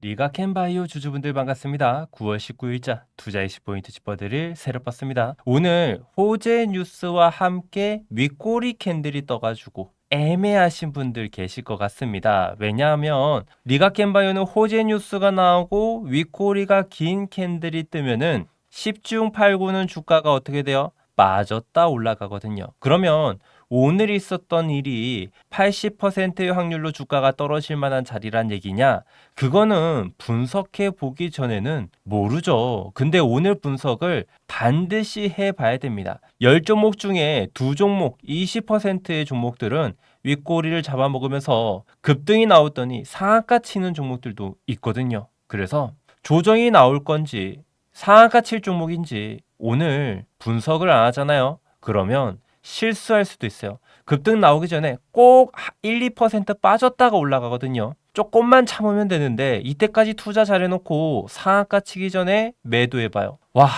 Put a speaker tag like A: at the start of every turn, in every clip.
A: 리가캔바이오 주주분들 반갑습니다. 9월 19일자 투자 20포인트 짚어드릴 새력봤습니다 오늘 호재 뉴스와 함께 윗꼬리 캔들이 떠가지고 애매하신 분들 계실 것 같습니다. 왜냐하면 리가캔바이오는 호재 뉴스가 나오고 윗꼬리가 긴 캔들이 뜨면은 10중 8구는 주가가 어떻게 돼요? 빠졌다 올라가거든요. 그러면 오늘 있었던 일이 80%의 확률로 주가가 떨어질 만한 자리란 얘기냐? 그거는 분석해 보기 전에는 모르죠. 근데 오늘 분석을 반드시 해 봐야 됩니다. 10종목 중에 두 종목 20%의 종목들은 윗꼬리를 잡아먹으면서 급등이 나왔더니 상한가 치는 종목들도 있거든요. 그래서 조정이 나올 건지 상한가 칠 종목인지 오늘 분석을 안 하잖아요. 그러면 실수할 수도 있어요. 급등 나오기 전에 꼭 1, 2% 빠졌다가 올라가거든요. 조금만 참으면 되는데 이때까지 투자 잘해놓고 상한가 치기 전에 매도해봐요. 와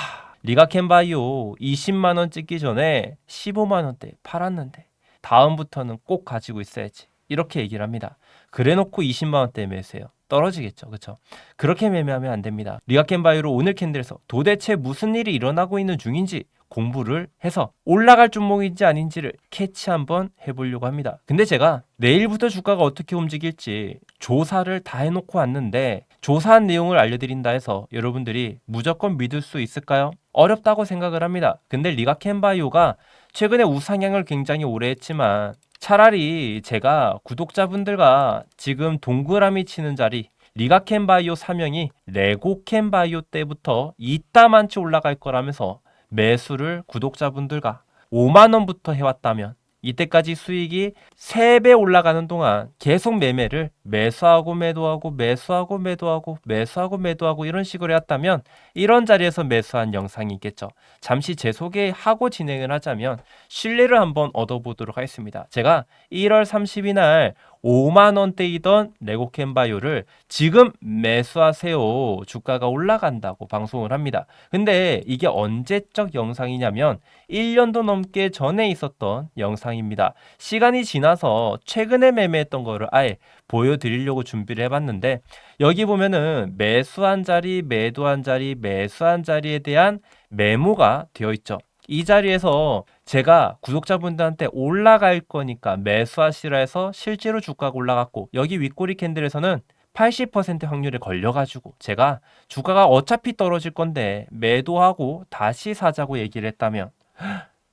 A: 리가캔바이오 20만원 찍기 전에 15만원대 팔았는데 다음부터는 꼭 가지고 있어야지 이렇게 얘기를 합니다. 그래놓고 20만원대 매수해요. 떨어지겠죠. 그렇죠? 그렇게 매매하면 안 됩니다. 리가캔바이오로 오늘 캔들에서 도대체 무슨 일이 일어나고 있는 중인지 공부를 해서 올라갈 종목인지 아닌지를 캐치 한번 해보려고 합니다. 근데 제가 내일부터 주가가 어떻게 움직일지 조사를 다 해놓고 왔는데 조사한 내용을 알려드린다 해서 여러분들이 무조건 믿을 수 있을까요? 어렵다고 생각을 합니다. 근데 리가 캔바이오가 최근에 우상향을 굉장히 오래 했지만 차라리 제가 구독자분들과 지금 동그라미 치는 자리 리가캔바이오 사명이 레고캔바이오 때부터 이따만치 올라갈 거라면서 매수를 구독자분들과 5만 원부터 해왔다면 이때까지 수익이 3배 올라가는 동안 계속 매매를 매수하고 매도하고 매수하고 매도하고 매수하고 매도하고 이런 식으로 했다면 이런 자리에서 매수한 영상이 있겠죠. 잠시 재소개하고 진행을 하자면 신뢰를 한번 얻어보도록 하겠습니다. 제가 1월 30일 날 5만 원대이던 레고캔바이오를 지금 매수하세요. 주가가 올라간다고 방송을 합니다. 근데 이게 언제적 영상이냐면 1년도 넘게 전에 있었던 영상입니다. 시간이 지나서 최근에 매매했던 거를 아예 보여드리려고 준비를 해봤는데 여기 보면은 매수한 자리, 매도한 자리, 매수한 자리에 대한 메모가 되어 있죠. 이 자리에서 제가 구독자분들한테 올라갈 거니까 매수하시라 해서 실제로 주가가 올라갔고 여기 윗꼬리 캔들에서는 80% 확률에 걸려가지고 제가 주가가 어차피 떨어질 건데 매도하고 다시 사자고 얘기를 했다면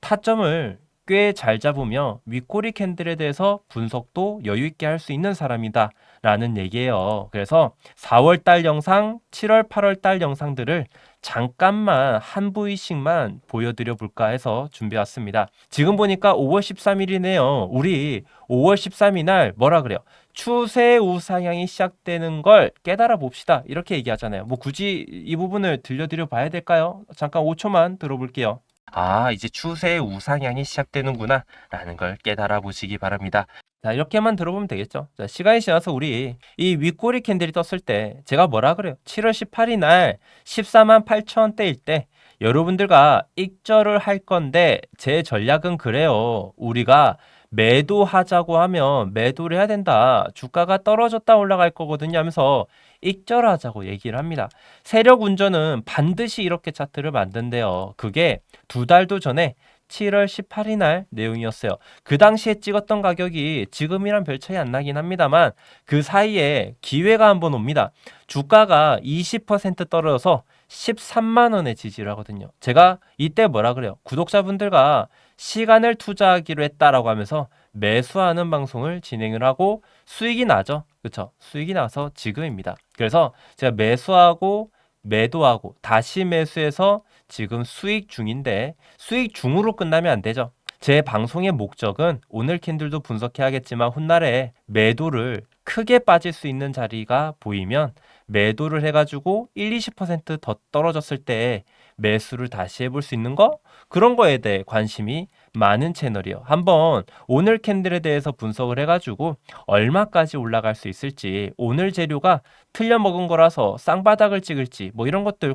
A: 타점을 꽤잘 잡으며 윗꼬리 캔들에 대해서 분석도 여유있게 할 수 있는 사람이다. 라는 얘기예요. 그래서 4월달 영상, 7월, 8월달 영상들을 잠깐만 한 부위씩만 보여드려 볼까 해서 준비해왔습니다. 지금 보니까 5월 13일이네요. 우리 5월 13일 날 뭐라 그래요? 추세 우상향이 시작되는 걸 깨달아 봅시다. 이렇게 얘기하잖아요. 뭐 굳이 이 부분을 들려드려 봐야 될까요? 잠깐 5초만 들어볼게요. 아, 이제 추세의 우상향이 시작되는구나 라는 걸 깨달아 보시기 바랍니다. 자, 이렇게만 들어보면 되겠죠. 자, 시간이 지나서 우리 이 윗꼬리 캔들이 떴을 때 제가 뭐라 그래요? 7월 18일 날 14만 8천대일때 여러분들과 익절을 할 건데 제 전략은 그래요. 우리가 매도하자고 하면 매도를 해야 된다. 주가가 떨어졌다 올라갈 거거든요 하면서 익절하자고 얘기를 합니다. 세력 운전은 반드시 이렇게 차트를 만든대요. 그게 두 달도 전에 7월 18일 날 내용이었어요. 그 당시에 찍었던 가격이 지금이랑 별 차이 안 나긴 합니다만 그 사이에 기회가 한번 옵니다. 주가가 20% 떨어져서 13만 원의 지지를 하거든요. 제가 이때 뭐라 그래요? 구독자분들과 시간을 투자하기로 했다라고 하면서 매수하는 방송을 진행을 하고 수익이 나죠. 그렇죠? 수익이 나서 지금입니다. 그래서 제가 매수하고 매도하고 다시 매수해서 지금 수익 중인데 수익 중으로 끝나면 안 되죠. 제 방송의 목적은 오늘 캔들도 분석해야겠지만 훗날에 매도를 크게 빠질 수 있는 자리가 보이면 매도를 해가지고 1, 20%더 떨어졌을 때 매수를 다시 해볼 수 있는 거 그런 거에 대해 관심이 많은 채널이요. 한번 오늘 캔들에 대해서 분석을 해가지고 얼마까지 올라갈 수 있을지 오늘 재료가 틀려 먹은 거라서 쌍바닥을 찍을지 뭐 이런 것들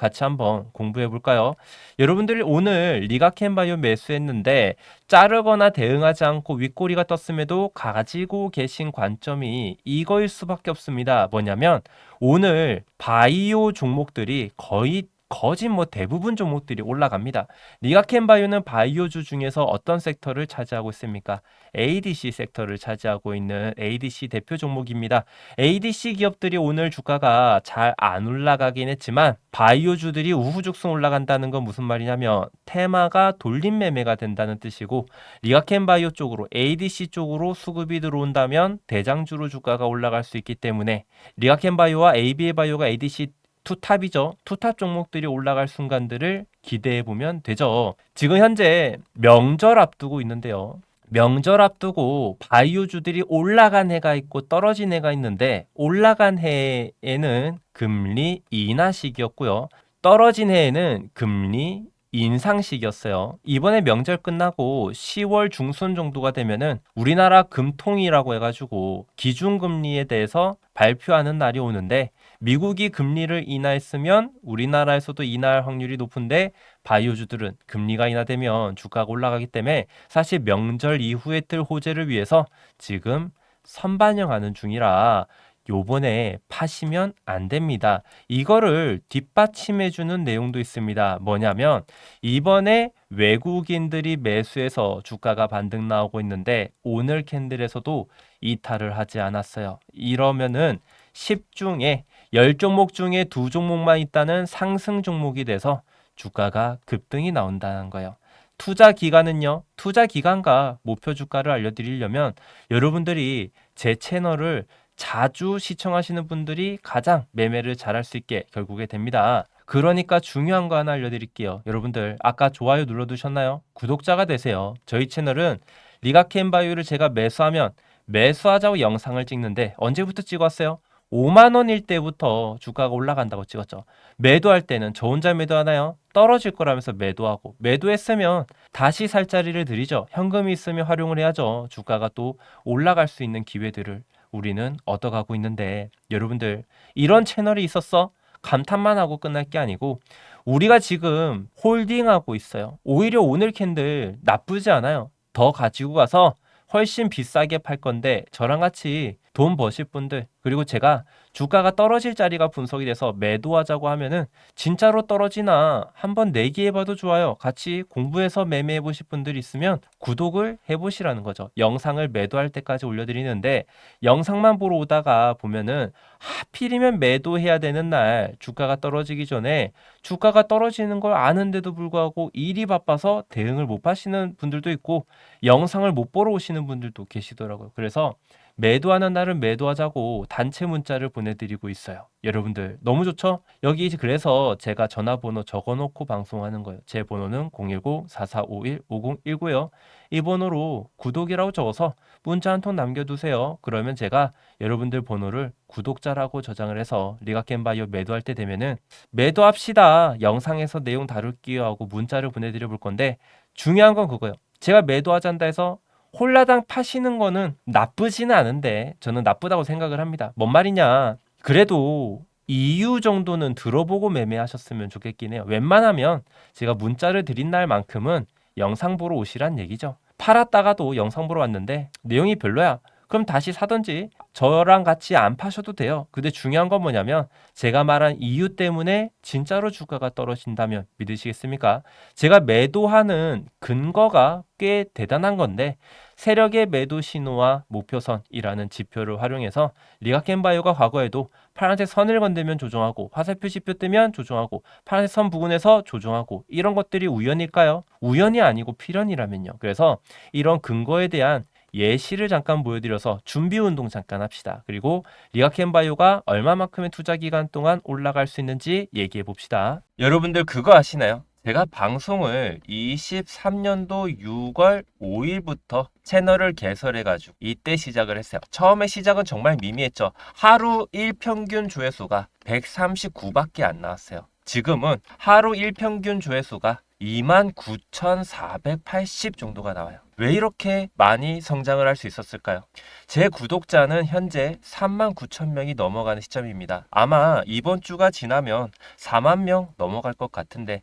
A: 같이 한번 공부해 볼까요? 여러분들 오늘 리가캔바이오 매수했는데 자르거나 대응하지 않고 윗꼬리가 떴음에도 가지고 계신 관점이 이거일 수밖에 없습니다. 뭐냐면 오늘 바이오 종목들이 거의 거진 뭐 대부분 종목들이 올라갑니다. 니가켄바이오는 바이오주 중에서 어떤 섹터를 차지하고 있습니까? ADC 섹터를 차지하고 있는 ADC 대표 종목입니다. ADC 기업들이 오늘 주가가 잘 안 올라가긴 했지만 바이오주들이 우후죽순 올라간다는 건 무슨 말이냐면 테마가 돌림 매매가 된다는 뜻이고 리가켄바이오 쪽으로 ADC 쪽으로 수급이 들어온다면 대장주로 주가가 올라갈 수 있기 때문에 리가켄바이오와 ABA바이오가 ADC 투탑이죠. 투탑 종목들이 올라갈 순간들을 기대해 보면 되죠. 지금 현재 명절 앞두고 있는데요. 명절 앞두고 바이오주들이 올라간 해가 있고 떨어진 해가 있는데 올라간 해에는 금리 인하식이었고요. 떨어진 해에는 금리 인상식이었어요. 이번에 명절 끝나고 10월 중순 정도가 되면은 우리나라 금통이라고 해가지고 기준금리에 대해서 발표하는 날이 오는데 미국이 금리를 인하했으면 우리나라에서도 인하할 확률이 높은데 바이오주들은 금리가 인하되면 주가가 올라가기 때문에 사실 명절 이후에 틀 호재를 위해서 지금 선반영하는 중이라 요번에 파시면 안 됩니다. 이거를 뒷받침해 주는 내용도 있습니다. 뭐냐면 이번에 외국인들이 매수해서 주가가 반등 나오고 있는데 오늘 캔들에서도 이탈을 하지 않았어요. 이러면은 10 중에 10종목 중에 두 종목만 있다는 상승 종목이 돼서 주가가 급등이 나온다는 거예요. 투자 기간은요. 투자 기간과 목표 주가를 알려드리려면 여러분들이 제 채널을 자주 시청하시는 분들이 가장 매매를 잘할 수 있게 결국에 됩니다. 그러니까 중요한 거 하나 알려드릴게요. 여러분들 아까 좋아요 눌러두셨나요? 구독자가 되세요. 저희 채널은 리가켄바이오를 제가 매수하면 매수하자고 영상을 찍는데 언제부터 찍었어요? 5만 원일 때부터 주가가 올라간다고 찍었죠. 매도할 때는 저 혼자 매도하나요? 떨어질 거라면서 매도하고 매도했으면 다시 살 자리를 드리죠. 현금이 있으면 활용을 해야죠. 주가가 또 올라갈 수 있는 기회들을 우리는 얻어가고 있는데 여러분들 이런 채널이 있었어? 감탄만 하고 끝날 게 아니고 우리가 지금 홀딩하고 있어요. 오히려 오늘 캔들 나쁘지 않아요. 더 가지고 가서 훨씬 비싸게 팔 건데 저랑 같이 돈 버실 분들 그리고 제가 주가가 떨어질 자리가 분석이 돼서 매도하자고 하면은 진짜로 떨어지나 한번 내기해봐도 좋아요. 같이 공부해서 매매해보실 분들 있으면 구독을 해보시라는 거죠. 영상을 매도할 때까지 올려드리는데 영상만 보러 오다가 보면은 하필이면 매도해야 되는 날 주가가 떨어지기 전에 주가가 떨어지는 걸 아는데도 불구하고 일이 바빠서 대응을 못 하시는 분들도 있고 영상을 못 보러 오시는 분들도 계시더라고요. 그래서 매도하는 날은 매도하자고 단체 문자를 보내드리고 있어요. 여러분들 너무 좋죠? 여기 그래서 제가 전화번호 적어놓고 방송하는 거예요. 제 번호는 010-4451-5019고요. 이 번호로 구독이라고 적어서 문자 한 통 남겨두세요. 그러면 제가 여러분들 번호를 구독자라고 저장을 해서 리가겜바이오 매도할 때 되면은 매도합시다. 영상에서 내용 다룰게요 하고 문자를 보내드려 볼 건데 중요한 건 그거예요. 제가 매도하잔다 해서 홀라당 파시는 거는 나쁘지는 않은데 저는 나쁘다고 생각을 합니다. 뭔 말이냐? 그래도 이유 정도는 들어보고 매매하셨으면 좋겠긴 해요. 웬만하면 제가 문자를 드린 날만큼은 영상 보러 오시란 얘기죠. 팔았다가도 영상 보러 왔는데 내용이 별로야. 그럼 다시 사든지 저랑 같이 안 파셔도 돼요. 근데 중요한 건 뭐냐면 제가 말한 이유 때문에 진짜로 주가가 떨어진다면 믿으시겠습니까? 제가 매도하는 근거가 꽤 대단한 건데 세력의 매도 신호와 목표선이라는 지표를 활용해서 리가켄바이오가 과거에도 파란색 선을 건들면 조정하고 화살 표지표 뜨면 조정하고 파란색 선 부근에서 조정하고 이런 것들이 우연일까요? 우연이 아니고 필연이라면요. 그래서 이런 근거에 대한 예시를 잠깐 보여드려서 준비 운동 잠깐 합시다. 그리고 리가캔바이오가 얼마만큼의 투자 기간 동안 올라갈 수 있는지 얘기해 봅시다. 여러분들 그거 아시나요? 제가 방송을 23년도 6월 5일부터 채널을 개설해가지고 이때 시작을 했어요. 처음에 시작은 정말 미미했죠. 하루 1평균 조회수가 139밖에 안 나왔어요. 지금은 하루 1평균 조회수가 29,480 정도가 나와요. 왜 이렇게 많이 성장을 할 수 있었을까요? 제 구독자는 현재 3만 9천 명이 넘어가는 시점입니다. 아마 이번 주가 지나면 4만 명 넘어갈 것 같은데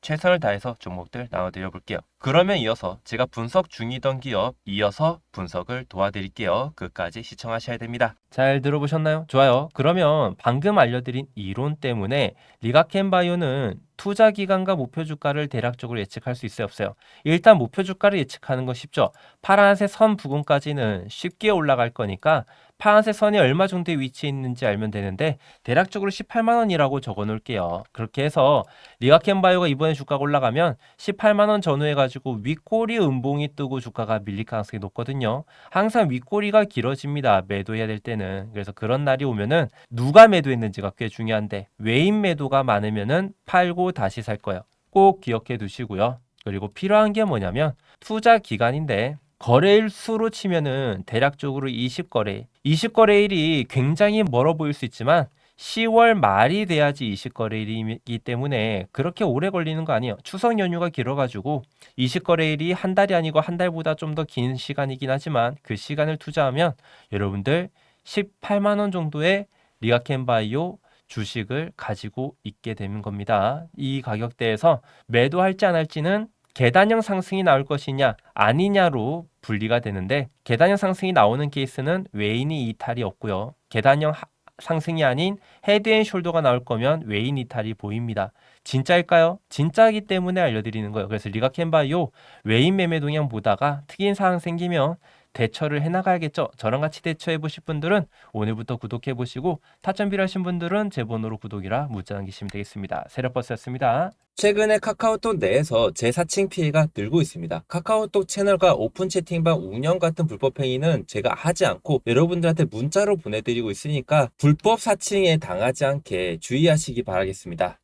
A: 최선을 다해서 종목들 나눠드려 볼게요. 그러면 이어서 제가 분석 중이던 기업 이어서 분석을 도와드릴게요. 끝까지 시청하셔야 됩니다. 잘 들어보셨나요? 좋아요. 그러면 방금 알려드린 이론 때문에 리가켄바이오는 투자 기간과 목표 주가를 대략적으로 예측할 수 있어요 없어요? 일단 목표 주가를 예측하는 건 쉽죠. 파란색 선 부분까지는 쉽게 올라갈 거니까 파란색 선이 얼마 정도에 위치해 있는지 알면 되는데 대략적으로 18만 원이라고 적어 놓을게요. 그렇게 해서 리가캔바이오가 이번에 주가가 올라가면 18만 원 전후해 가지고 윗꼬리 음봉이 뜨고 주가가 밀릴 가능성이 높거든요. 항상 윗꼬리가 길어집니다. 매도해야 될 때는. 그래서 그런 날이 오면은 누가 매도했는지가 꽤 중요한데 외인 매도가 많으면은 팔고 다시 살 거예요. 꼭 기억해 두시고요. 그리고 필요한 게 뭐냐면 투자 기간인데 거래일 수로 치면은 대략적으로 2 0거래 20거래일이 굉장히 멀어 보일 수 있지만 10월 말이 돼야지 20거래일이기 때문에 그렇게 오래 걸리는 거 아니에요. 추석 연휴가 길어가지고 20거래일이 한 달이 아니고 한 달보다 좀 더 긴 시간이긴 하지만 그 시간을 투자하면 여러분들 18만 원 정도의 리아캔바이오 주식을 가지고 있게 되는 겁니다. 이 가격대에서 매도할지 안 할지는 계단형 상승이 나올 것이냐 아니냐로 분리가 되는데 계단형 상승이 나오는 케이스는 외인이 이탈이 없고요. 계단형 하, 상승이 아닌 헤드앤숄더가 나올 거면 외인 이탈이 보입니다. 진짜일까요? 진짜이기 때문에 알려드리는 거예요. 그래서 리가캔바이오 외인 매매 동향 보다가 특이한 사항 생기면 대처를 해나가야겠죠. 저랑 같이 대처해 보실 분들은 오늘부터 구독해 보시고 타점 필요하신 분들은 제 번호로 구독이라 문자 남기시면 되겠습니다. 세력버스였습니다.
B: 최근에 카카오톡 내에서 제4층 피해가 늘고 있습니다. 카카오톡 채널과 오픈 채팅방 운영 같은 불법 행위는 제가 하지 않고 여러분들한테 문자로 보내드리고 있으니까 불법 사칭에 당하지 않게 주의하시기 바라겠습니다.